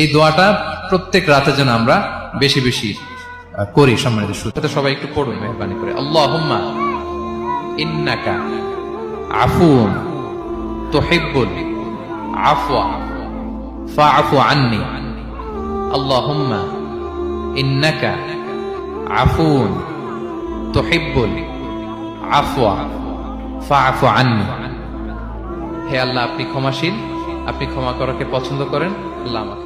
এই দোয়াটা প্রত্যেক রাতে যেন আমরা বেশি বেশি করি সম্মানিত সুতো সবাই একটু পড়ুন, মেহরবানি করে। আল্লাহুম্মা ইন্নাকা আফুন তুহিব্বুল আফওয়া ফাআফু আন্নি। আল্লাহুম্মা ইন্নাকা আফুন তুহিব্বুল আফওয়া ফাআফু আন্নি। হে আল্লাহ, আপনি ক্ষমাশীল, আপনি ক্ষমা করাকে পছন্দ করেন, আল্লাহ আমাকে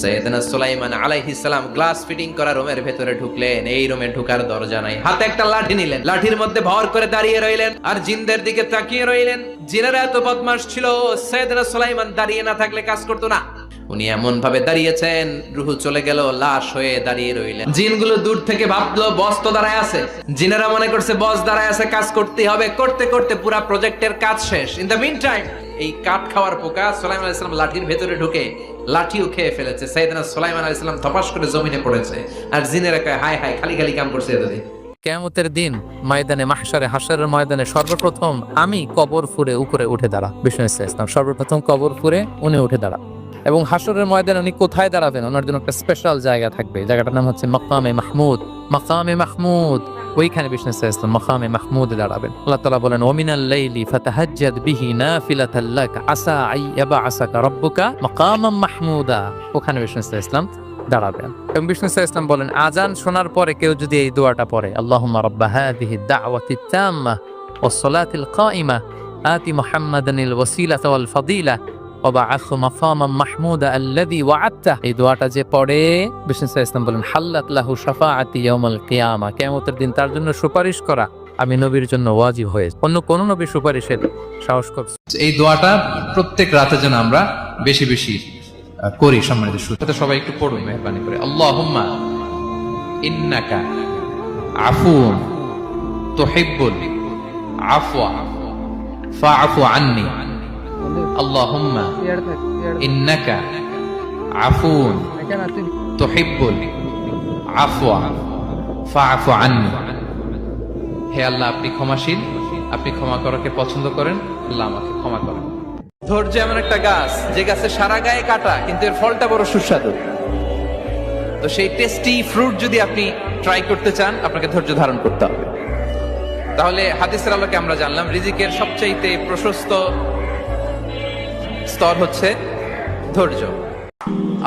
সৈয়দনা সুলাইমান আলাইহিস সালাম গ্লাস ফিটিং করা রুমের ভেতরে ঢুকলেন। এই রুমে দরজা নাই। হাতে একটা লাঠি নিলেন। লাঠির মধ্যে ভর করে দাঁড়িয়ে রইলেন আর জিনদের দিকে তাকিয়ে রইলেন। জিনেরা এত বদমাশ ছিল, সৈয়দনা সুলাইমান দাঁড়িয়ে না থাকলে কাজ করতো না। উনি এমন ভাবে দাঁড়িয়েছেন, রুহু চলে গেল, লাশ হয়ে দাঁড়িয়ে রইলেন। জিনগুলো দূর থেকে ভাবলো, বস তো দাঁড়ায় আছে। জিনেরা মনে করছে, বস দাঁড়ায় আছে, কাজ করতে হবে। করতে করতে পুরা প্রজেক্টের কাজ শেষ। ইন দ্য মিন টাইম এই কাঠ খাওয়ার পোকা সোলাইমান আলাইসালাম লাঠির ভেতরে ঢুকে লাঠিও খেয়ে ফেলেছে। সাইদানা সোলাইমান আলাইসালাম ধপাস করে জমিনে পড়েছে আর জিনের কয় হাই হাই খালি খালি কাম করছে এতদিন কেয়ামতের দিন ময়দানে মাহসারে হাসারের ময়দানে সর্বপ্রথম আমি কবর ফুরে উপরে উঠে দাঁড়া। বিষ্ণু ইসা ইসলাম সর্বপ্রথম কবর ফুরে উনি উঠে দাঁড়া। এবং হাসরের ময়দানে উনি কোথায় দাঁড়াবেন? ওনার জন্য একটা স্পেশাল জায়গা থাকবে। জায়গাটার নাম হচ্ছে মকামে মাহমুদ। মকামে মাহমুদ। ওইখানে বিষ্ণু ইসলাম মকামে মাহমুদ দাঁড়াবেন। আল্লাহ তালা বলেন, ওমিনাল লাইলি ফাতাহাজ্জাদ বিহি নাফিলাতাল্লাক আসা আই এবা আসাকা রব্বুকা মকামাম মাহমুদা। ওখানে বিষ্ণু ইসলাম দাঁড়াবেন। এবং বিষ্ণু ইসলাম বলেন, আজান শোনার পরে কেউ যদি এই দোয়াটা পড়ে আল্লাহ রব্বা হাদিহি দাওয়াতি তাম্মা ও সলাতিল কাইমা আতি মোহাম্মদানিল ওয়াসিলাত ওয়াল ফাদিলা وبعث مقاما محمودا الذي وعدته এই দোয়াটা যে পড়ে বিষ্ণু ইসা ইসলাম বলেন হাল্লাত লাহু শাফাআতি ইয়াউমাল কিয়ামা কিয়ামতের দিন তার জন্য সুপারিশ করা আমি নবীর জন্য ওয়াজিব হয়েছে অন্য কোন নবী সুপারিশের সাহস করছে এই দোয়াটা প্রত্যেক রাতে যেন আমরা বেশি বেশি আহ, করি সম্মানিত সুতো সবাই একটু পড়ুন মেহরবানি করে আল্লাহুম্মা ইন্নাকা আফুন তুহিব্বুল আফওয়া ফাআফু আন্নি আল্লাহুম্মা ইন্নাকা আফুন তুহিব্বুল আফওয়া ফাআফু আন্নি। হে আল্লাহ, আপনি ক্ষমাশীল, আপনি ক্ষমা করাকে পছন্দ করেন, আল্লাহ আমাকে ক্ষমা করেন। ধৈর্য এমন একটা গাছ, যে গাছে সারা গায়ে কাটা, কিন্তু এর ফলটা বড় সুস্বাদু। তো সেই টেস্টি ফ্রুট যদি আপনি ট্রাই করতে চান, আপনাকে ধৈর্য ধারণ করতে হবে। তাহলে হাদিসের আলোকে আমরা জানলাম, রিজিকের সবচাইতে প্রশস্ত স্তর হচ্ছে ধৈর্য।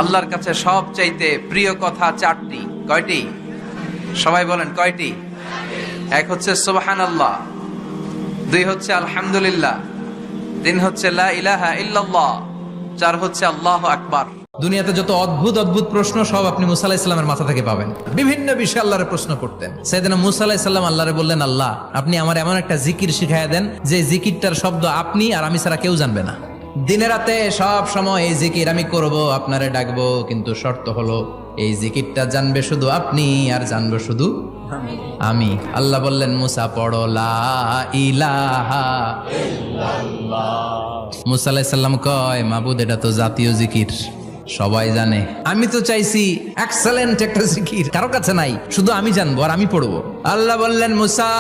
আল্লাহর কাছে সবচাইতে প্রিয় কথা চারটি। কয়টি? সবাই বলেন, কয়টি? এক হচ্ছে সুবহান আল্লাহ দুই হচ্ছে আলহামদুলিল্লাহ, তিন হচ্ছে লা ইলাহা ইল্লাল্লাহ, চার হচ্ছে আল্লাহ আকবার। দুনিয়াতে যত অদ্ভুত অদ্ভুত প্রশ্ন, সব আপনি মুসা ইসলামের মাথা থেকে পাবেন। বিভিন্ন বিষয়ে আল্লাহরে প্রশ্ন করতেন। সেদিন মুসা আলাহিসাল্লাম আল্লাহরে বললেন, আল্লাহ, আপনি আমার এমন একটা জিকির শিখাইয়া দেন, যে জিকিরটার শব্দ আপনি আর আমি ছাড়া কেউ জানবে না। দিনে রাতে সব সময় এই জিকির আমি করব, আপনারে ডাকবো, কিন্তু শর্ত হলো, এই জিকিরটা জানবে শুধু আপনি আর জানবে শুধু আমি। আল্লাহ বললেন, মুসা, পড়ো, লা ইলাহা মুসা আলাহিসাল্লাম কয়, মাবুদ, এটা তো জাতীয় জিকির, সবাই জানে। আমি তো চাইছি এক্সেলেন্ট একটা জিকির, কারও কাছে নাই, শুধু আমি জানব আর আমি পড়ব। আল্লাহ বললেন, মুসা,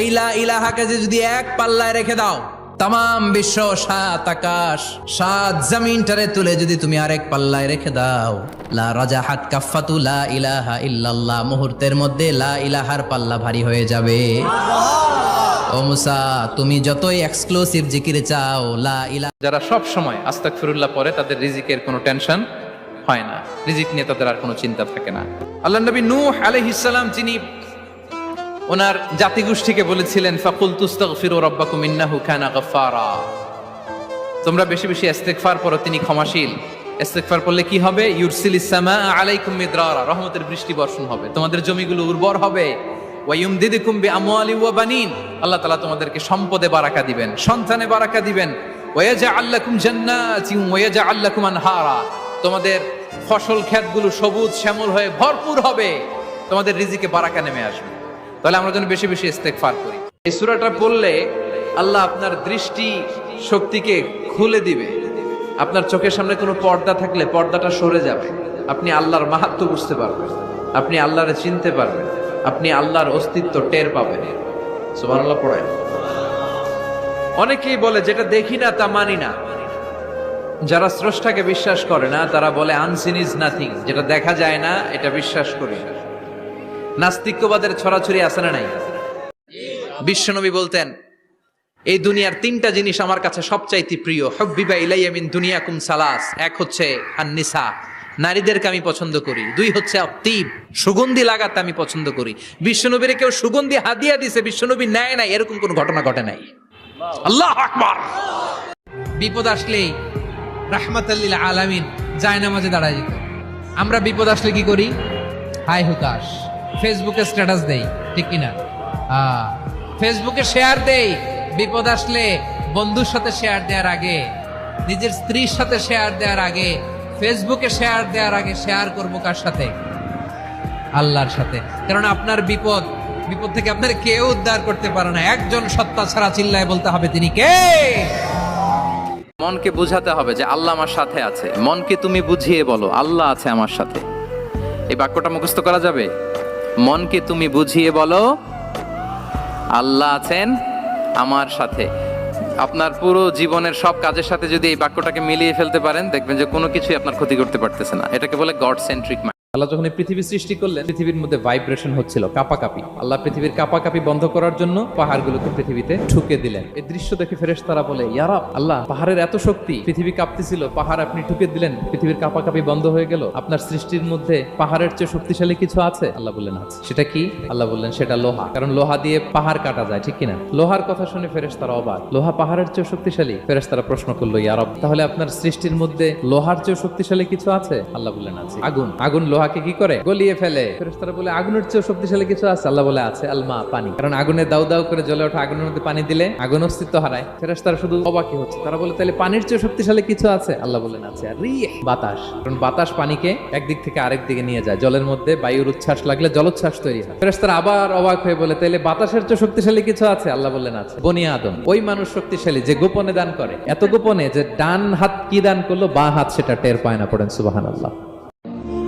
এই লা ইলাহাকে যদি এক পাল্লায় রেখে দাও তাম বিশ্ব সাত আকাশ সাত জমিনটারে তুলে যদি তুমি আরেক পাল্লায় রেখে দাও। লা রাজা হাত কাফাতু লা ইলাহা ইল্লাল্লাহ মুহূর্তের মধ্যে লা ইলাহার পাল্লা ভারী হয়ে যাবে। ও মুসা তুমি যতই এক্সক্লুসিভ জিকির চাও লা ইলা যারা সব সময় আস্তাক ফিরুল্লাহ পরে তাদের রিজিকের কোনো টেনশন হয় না। রিজিক নিয়ে তাদের আর কোনো চিন্তা থাকে না। আল্লাহ নবী নূহ আলাইহিস সালাম যিনি ওনার জাতিগোষ্ঠীকে বলেছিলেন ফাকুল তুস্তাগফিরু রাব্বাকুম ইন্নাহু কানা গাফফারা। তোমরা বেশি বেশি ইস্তেগফার পড়ো, তিনি ক্ষমাশীল। ইস্তেগফার পড়লে কি হবে? ইউরসিলিস সামা আলাইকুম মিদরারা। রহমতের বৃষ্টি বর্ষণ হবে। তোমাদের জমিগুলো উর্বর হবে। ওয়ায়ুমদিদুকুম বিআমওয়ালি ওয়া বানিন। আল্লাহ তাআলা তোমাদেরকে সম্পদে বারাকা দিবেন, সন্তানে বারাকা দিবেন। ওয়ায়াজআল লাকুম জান্নাতিন ওয়ায়াজআল লাকুম আনহারা। তোমাদের ফসল ক্ষেতগুলো সবুজ শ্যামল হয়ে ভরপুর হবে। তোমাদের রিজিকে বারাকা নেমে আসবে। তাহলে আমরা যেন বেশি বেশি ইস্তেগফার করি। এই সূরাটা পড়লে আল্লাহ আপনার দৃষ্টি শক্তিকে খুলে দিবে। আপনার চোখের সামনে কোনো পর্দা থাকলে পর্দাটা সরে যাবে। আপনি আল্লাহর মাহাত্ম বুঝতে পারবেন। আপনি আল্লাহরে চিনতে পারবেন। আপনি আল্লাহর অস্তিত্ব টের পাবেন। সুবহানাল্লাহ পড়েন অনেকেই বলে, যেটা দেখি না, তা মানি না। যারা স্রষ্টাকে বিশ্বাস করে না, তারা বলে আনসিন ইজ নাথিং যেটা দেখা যায় না, এটা বিশ্বাস করি নাস্তিক্যবাদের ছড়াছড়ি আছে না নাই? বিশ্বনবী বলতেন, এই দুনিয়ার তিনটা জিনিস আমার কাছে সবচাইতে প্রিয়। হব্বিবা ইলাইয়া দুনিয়া কুম সালাস। এক হচ্ছে আন্নিসা, নারীদেরকে আমি পছন্দ করি। দুই হচ্ছে অতীব, সুগন্ধি লাগাতে আমি পছন্দ করি। বিশ্বনবীর কেউ সুগন্ধি হাদিয়া দিছে, বিশ্বনবী নেয় নাই। এরকম কোনো ঘটনা ঘটে নাই। আল্লাহ আকবার! বিপদ আসলেই রাহমাতাল্লিল আলামিন যায় নামাজে দাঁড়ায় যেত। আমরা বিপদ আসলে কি করি? হাই হুতাশ। ফেসবুকে স্ট্যাটাস দেই, ঠিক কিনা? ফেসবুকে শেয়ার দেই, বিপদ আসলে বন্ধুর সাথে শেয়ার দেওয়ার আগে, নিজের স্ত্রীর সাথে শেয়ার দেওয়ার আগে ফেসবুকে শেয়ার দেওয়ার আগে শেয়ার করব কার সাথে? আল্লাহর সাথে। কারণ আপনার বিপদ বিপদ থেকে আপনার কেউ উদ্ধার করতে পারে না। একজন সত্তা ছাড়া চিল্লায় বলতে হবে তিনি কে? মনকে বুঝাতে হবে যে আল্লাহ আমার সাথে আছে। মনকে তুমি বুঝিয়ে বলো, আল্লাহ আছে আমার সাথে। এই বাক্যটা মুখস্থ করা যাবে? মনকে তুমি বুঝিয়ে বলো, আল্লাহ আছেন আমার সাথে। আপনার পুরো জীবনের সব কাজের সাথে যদি এই বাক্যটাকে মিলিয়ে ফেলতে পারেন, দেখবেন যে কোনো কিছুই আপনার ক্ষতি করতে পারতেছে না। এটাকে বলে গড সেন্ট্রিক আল্লাহ যখন এই পৃথিবী সৃষ্টি করলেন, পৃথিবীর মধ্যে ভাইব্রেশন হচ্ছিল, কাপাকাপি। আল্লাহ পৃথিবীর কাপাকাপি বন্ধ করার জন্য পাহাড়গুলোকে পৃথিবীতে ঠুকে দিলেন। এই দৃশ্য দেখে ফেরেশ তারা বলে ইয়ারাব আল্লাহ, পাহাড়ের এত শক্তি, পৃথিবী কাঁপতেছিল, পাহাড় আপনি ঠুকে দিলেন, পৃথিবীর কাপাকাপি বন্ধ হয়ে গেল, আপনার সৃষ্টির মধ্যে পাহাড়ের চেয়ে শক্তিশালী কিছু আছে? আল্লাহ বললেন আছে সেটা কি? আল্লাহ বললেন, সেটা লোহা। কারণ লোহা দিয়ে পাহাড় কাটা যায়, ঠিক কিনা? লোহার কথা শুনে ফেরেশ তারা অবাক। লোহা পাহাড়ের চেয়ে শক্তিশালী? ফেরেশ তারা প্রশ্ন করল ইয়ারব তাহলে আপনার সৃষ্টির মধ্যে লোহার চেয়ে শক্তিশালী কিছু আছে? আল্লাহ বললেন, আছে। আগুন আগুন লোহাকে কি করে? গলিয়ে ফেলে। ফেরেশতারা বলে, আগুনের চেয়ে শক্তিশালী কিছু আছে? আল্লাহ বলে, আছে আলমা পানি। কারণ আগুনে দাউ দাউ করে জ্বলে ওঠা আগুনের মধ্যে পানি দিলে আগুন অস্তিত্ব হারায়। ফেরেশতারা শুধু অবাকি হচ্ছে। তারা বলে তাহলে পানির চেয়ে শক্তিশালী কিছু আছে? আল্লাহ বলেন, আছে, আর বাতাস। কারণ বাতাস পানিকে একদিক থেকে আরেক দিকে নিয়ে যায়। জলের মধ্যে বায়ুর উচ্ছ্বাস লাগলে জলোচ্ছ্বাস তৈরি হয়। ফেরেশতারা আবার অবাক হয়ে বলে তাহলে বাতাসের চেয়ে শক্তিশালী কিছু আছে? আল্লাহ বললেন, আছে। বনিয়া আদম, ওই মানুষ শক্তিশালী যে গোপনে দান করে। এত গোপনে যে ডান হাত কি দান করল, বা হাত সেটা টের পায় না পড়েন সুবাহান আল্লাহ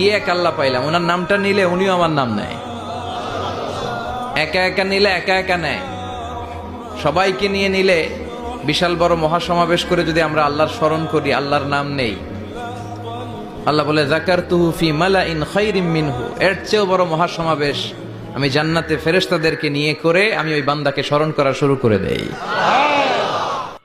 কি এক আল্লাহ পাইলাম। ওনার নামটা নিলে উনিও আমার নাম নেয়। একা একা নিলে একা একা নেয়। সবাইকে নিয়ে নিলে বিশাল বড় মহাসমাবেশ করে যদি আমরা আল্লাহর স্মরণ করি, আল্লাহর নাম নেই। আল্লাহ বলে জাকার তুহুফি মালা ইন খৈরিম মিনহু। এর চেয়েও বড় মহাসমাবেশ আমি জান্নাতে ফেরেশতাদেরকে নিয়ে করে আমি ওই বান্দাকে স্মরণ করা শুরু করে দেই।